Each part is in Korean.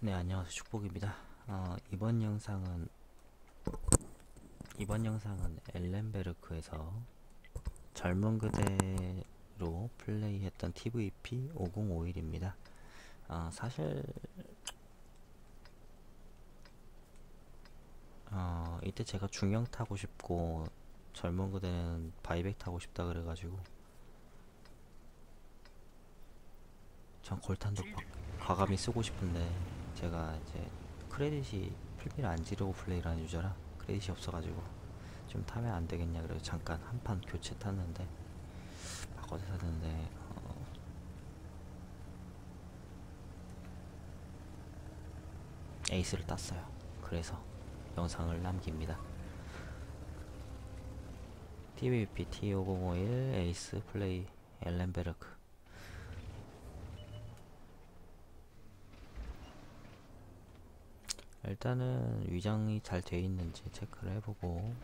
네, 안녕하세요. 축복입니다. 어, 이번 영상은 이번 영상은 엘렌베르크에서 젊은 그대로 플레이했던 TVP 5051입니다. 어, 사실 어, 이때 제가 중형 타고 싶고 젊은 그대는 바이백 타고 싶다 그래가지고 전 골탄도 과- 과감히 쓰고 싶은데 제가 이제 크레딧이 풀비를 안 지르고 플레이를 하는 유저라 크레딧이 없어가지고 좀 타면 안 되겠냐 그래서 잠깐 한 판 교체 탔는데 바꿔서 샀는데 어, 에이스를 땄어요. 그래서 영상을 남깁니다. TVP T5051 에이스 플레이 엘렌베르크 일단은 위장이 잘 돼 있는지 체크를 해보고.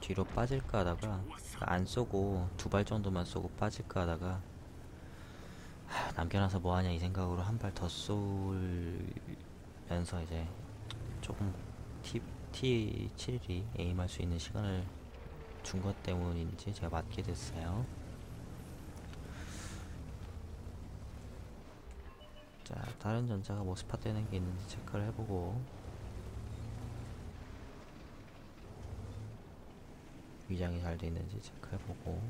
뒤로 빠질까 하다가 안 쏘고 두 발 정도만 쏘고 빠질까 하다가 하, 남겨놔서 뭐하냐 이 생각으로 한 발 더 쏠면서 이제 조금 T, T7이 에임할 수 있는 시간을 준 것 때문인지 제가 맞게 됐어요 자 다른 전차가 뭐 스팟되는 게 있는지 체크를 해보고. 위장이 잘 돼 있는지 체크해보고.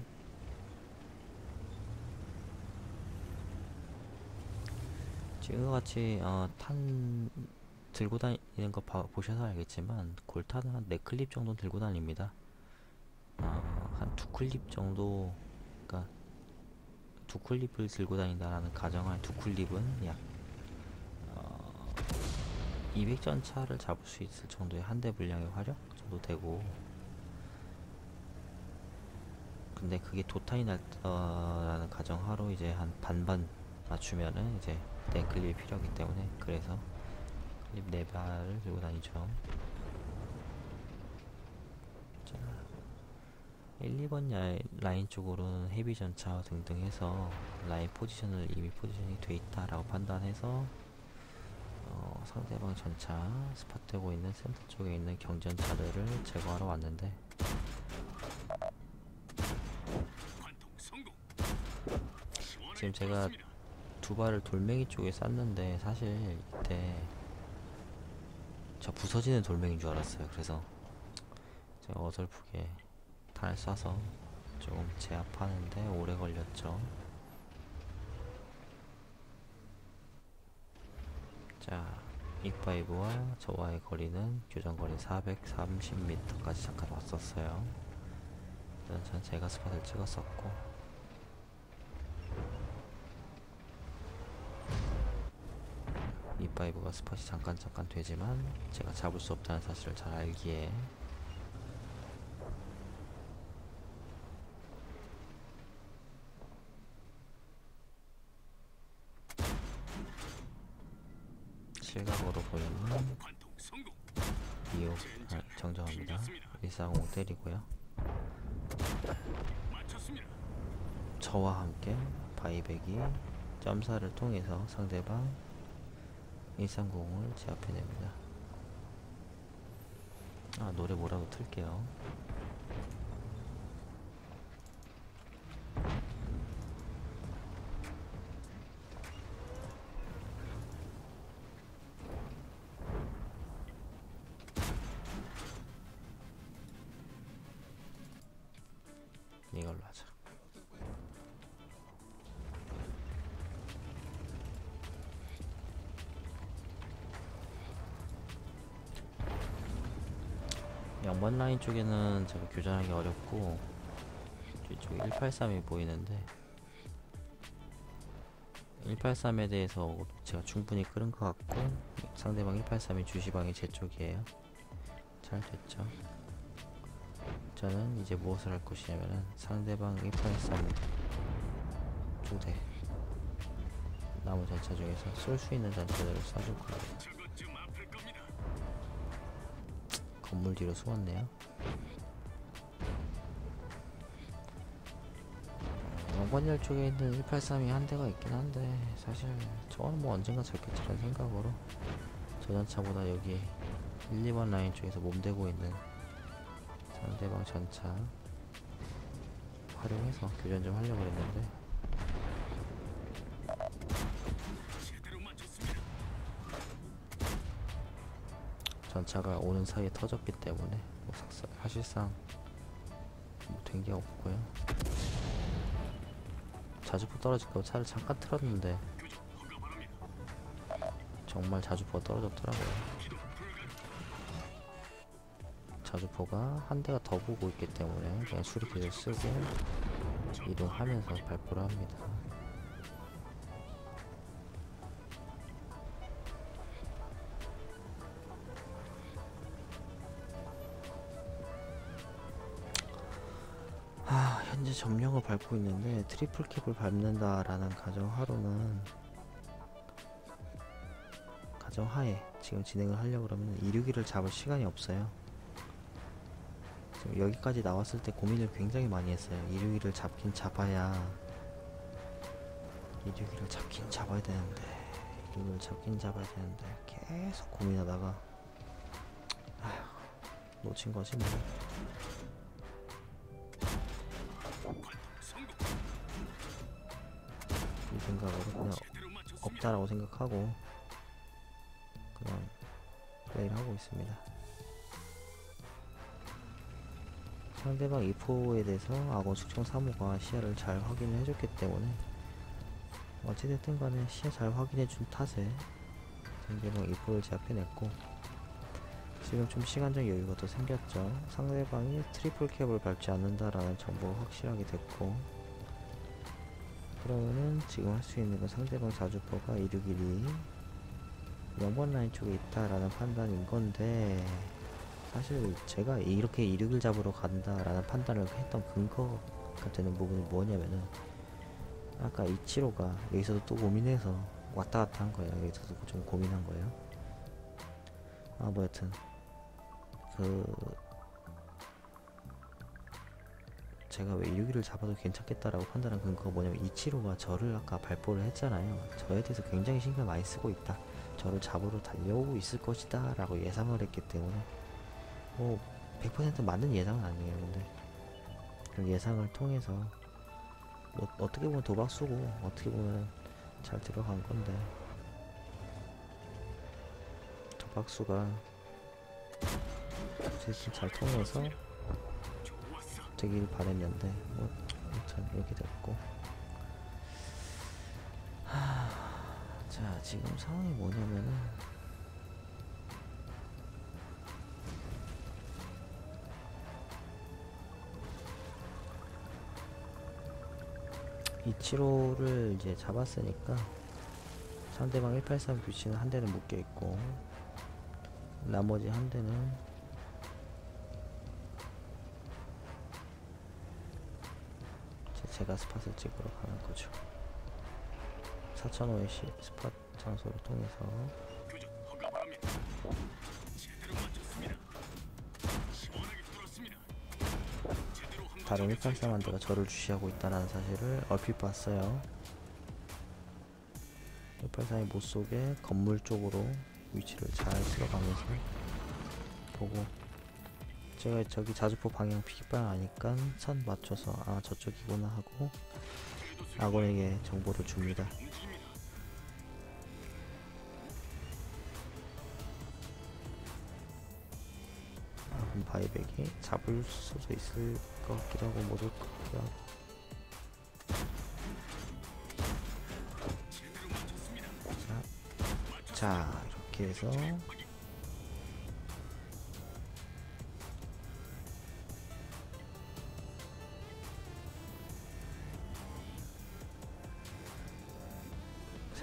지금과 같이 어, 탄 들고 다니는 거 봐- 보셔서 알겠지만 골탄은 한 4클립 정도 들고 다닙니다. 어, 한두 클립 정도 그니까 두 클립을 들고 다닌다라는 가정할 두 클립은 약 어, 200전차를 잡을 수 있을 정도의 한 대 분량의 화력 정도 되고 근데 그게 도탄이 날라는 가정하로 이제 한 반반 맞추면은 이제 네 클립이 필요하기 때문에 그래서 클립 네 발을 들고 다니죠. 자, 1, 2번 야, 라인 쪽으로는 헤비 전차 등등 해서 라인 포지션을 이미 포지션이 돼 있다라고 판단해서 어, 상대방 전차 스팟되고 있는 센터 쪽에 있는 경전 차들을 제거하러 왔는데. 지금 제가 두 발을 돌멩이 쪽에 쐈는데 사실 이때 저 부서지는 돌멩이인 줄 알았어요. 그래서 제가 어설프게 탄을 쏴서 조금 제압하는데 오래 걸렸죠. 자, 익바이브와 저와의 거리는 교정거리 430m까지 잠깐 왔었어요. 일단 전 제가 스팟을 찍었었고 이5가 스팟이 잠깐 잠깐 되지만 제가 잡을 수 없다는 사실을 잘 알기에 실각으로 성공. 2호 아, 정정합니다 140 때리고요. 저와 함께 바이백이 점사를 통해서 상대방 130을 제압해냅니다. 아 노래 뭐라도 틀게요. 2번 라인 쪽에는 제가 교전하기 어렵고 뒤쪽 183이 보이는데 183에 대해서 제가 충분히 끓은 것 같고 상대방 183이 주시방이 제 쪽이에요. 잘 됐죠? 저는 이제 무엇을 할 것이냐면은 상대방 183 두대 나무 전차 중에서 쏠 수 있는 전차들을 써줄 거예요 건물 뒤로 숨었네요. 어, 양반열 쪽에 있는 183이 한 대가 있긴 한데 사실 저거는 뭐 언젠가 잡겠지라는 생각으로 저 전차보다 여기 1, 2번 라인 쪽에서 몸대고 있는 상대방 전차 활용해서 교전 좀 하려고 했는데 전차가 오는 사이에 터졌기 때문에 뭐 삭사, 사실상 뭐 된 게 없고요 자주포 떨어질까 차를 잠깐 틀었는데. 정말 자주포가 떨어졌더라고요. 자주포가 한 대가 더 보고 있기 때문에 그냥 수리기를 쓰고 이동하면서 발포를 합니다. 현재 점령을 밟고 있는데 트리플 캡을 밟는다라는 가정하로는 가정하에 지금 진행을 하려고 그러면 261을 잡을 시간이 없어요. 지금 여기까지 나왔을 때 고민을 굉장히 많이 했어요. 261을 잡긴 잡아야 261을 잡긴 잡아야 되는데 261을 잡긴 잡아야 되는데 계속 고민하다가 아휴 놓친 거지 뭐. 생각으로 그냥. 없다라고 생각하고 그냥 플레이를 하고 있습니다. 상대방 이포에 대해서 악원 숙청 3호가 시야를 잘 확인을 해줬기 때문에 어찌됐든 간에 시야 잘 확인해준 탓에 상대방 이포를 제압해냈고 지금 좀 시간적 여유가 더 생겼죠. 상대방이 트리플 캡을 밟지 않는다라는 정보가 확실하게 됐고 그러면은 지금 할 수 있는 건 상대방 자주포가 261이 0번 라인 쪽에 있다라는 판단인 건데 사실 제가 이렇게 261 잡으러 간다라는 판단을 했던 근거가 되는 부분이 뭐냐면은 아까 이치로가 여기서도 또 고민해서 왔다 갔다 한 거예요. 여기서도 좀 고민한 거예요. 아, 뭐 여튼 그 제가 왜 261을 잡아도 괜찮겠다라고 판단한 근거가 뭐냐면 이치로가 저를 아까 발포를 했잖아요. 저에 대해서 굉장히 신경 많이 쓰고 있다. 저를 잡으러 달려오고 있을 것이다 라고 예상을 했기 때문에 뭐 100% 맞는 예상은 아니에요. 근데 그 예상을 통해서 뭐 어떻게 보면 도박수고 어떻게 보면 잘 들어간 건데 도박수가 어쨌든 잘 통해서. 되길 바랬는데 뭐 아무튼 이렇게 됐고. 하... 자 지금 상황이 뭐냐면은. 이치로를 이제 잡았으니까 상대방 183 규치는 한 대는 묶여 있고 나머지 한 대는 이 제 제가 스팟을 찍으러 가는 거죠. 4,500의 시 스팟 장소를 통해서 다른 183한대가 저를 주시하고 있다는 사실을 얼핏 봤어요. 183이 못 속에 건물 쪽으로 위치를 잘 들어가면서 보고 제가 저기 자주포 방향 피기방 아니까 선 맞춰서 아 저쪽이구나 하고 아군에게 정보를 줍니다. 아군 바이백이 잡을 수도 있을 것 같기도 하고 못올 것 같기도 하고. 자, 자 이렇게 해서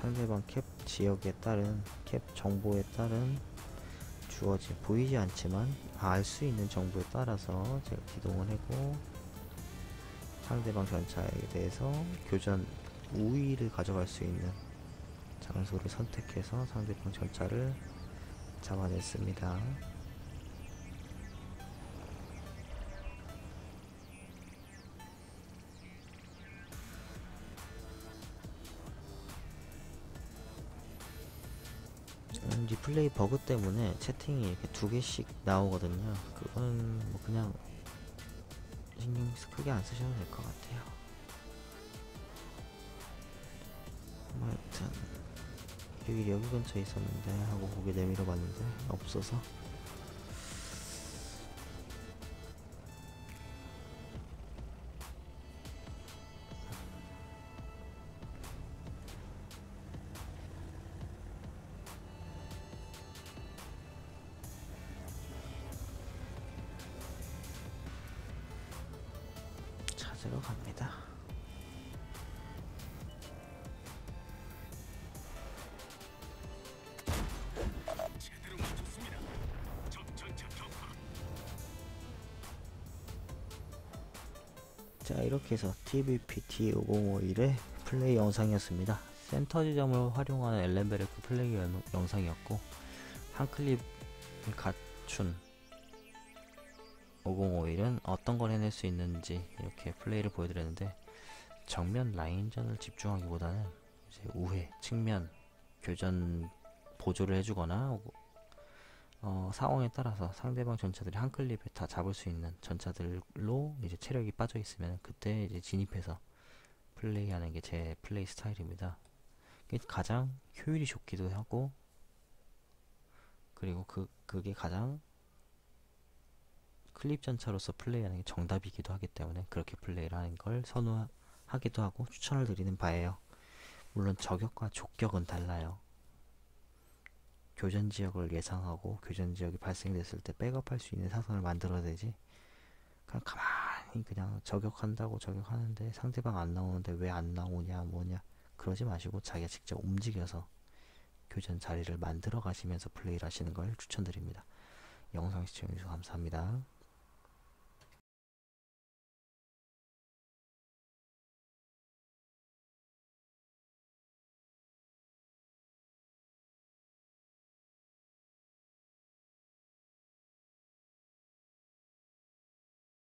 상대방 캡 지역에 따른 캡 정보에 따른 주어진 보이지 않지만 알 수 있는 정보에 따라서 제가 기동을 하고 상대방 전차에 대해서 교전 우위를 가져갈 수 있는 장소를 선택해서 상대방 전차를 잡아냈습니다. 플레이 버그 때문에 채팅이 이렇게 두 개씩 나오거든요. 그건 뭐 그냥 신경 크게 안 쓰셔도 될 것 같아요. 뭐 하여튼 여기 여기 근처에 있었는데 하고 고개 내밀어 봤는데 없어서 찾으러 갑니다. 자 이렇게 해서 TVPT 5051의 플레이 영상이었습니다. 센터 지점을 활용하는 엘렌베르크 플레이 영- 영상이었고 한 클립을 갖춘 5051은 어떤 걸 해낼 수 있는지 이렇게 플레이를 보여드렸는데 정면 라인전을 집중하기보다는 우회, 측면, 교전 보조를 해주거나 어, 상황에 따라서 상대방 전차들이 한 클립에 다 잡을 수 있는 전차들로 이제 체력이 빠져 있으면 그때 이제 진입해서 플레이하는 게 제 플레이 스타일입니다. 가장 효율이 좋기도 하고 그리고 그 그게 가장 클립 전차로서 플레이하는 게 정답이기도 하기 때문에 그렇게 플레이를 하는 걸 선호하기도 하고 추천을 드리는 바예요. 물론 저격과 족격은 달라요. 교전 지역을 예상하고 교전 지역이 발생됐을 때 백업할 수 있는 사선을 만들어야 되지. 그냥 가만히 그냥 저격한다고 저격하는데 상대방 안 나오는데 왜 안 나오냐 뭐냐 그러지 마시고 자기가 직접 움직여서 교전 자리를 만들어 가시면서 플레이를 하시는 걸 추천드립니다. 영상 시청해주셔서 감사합니다.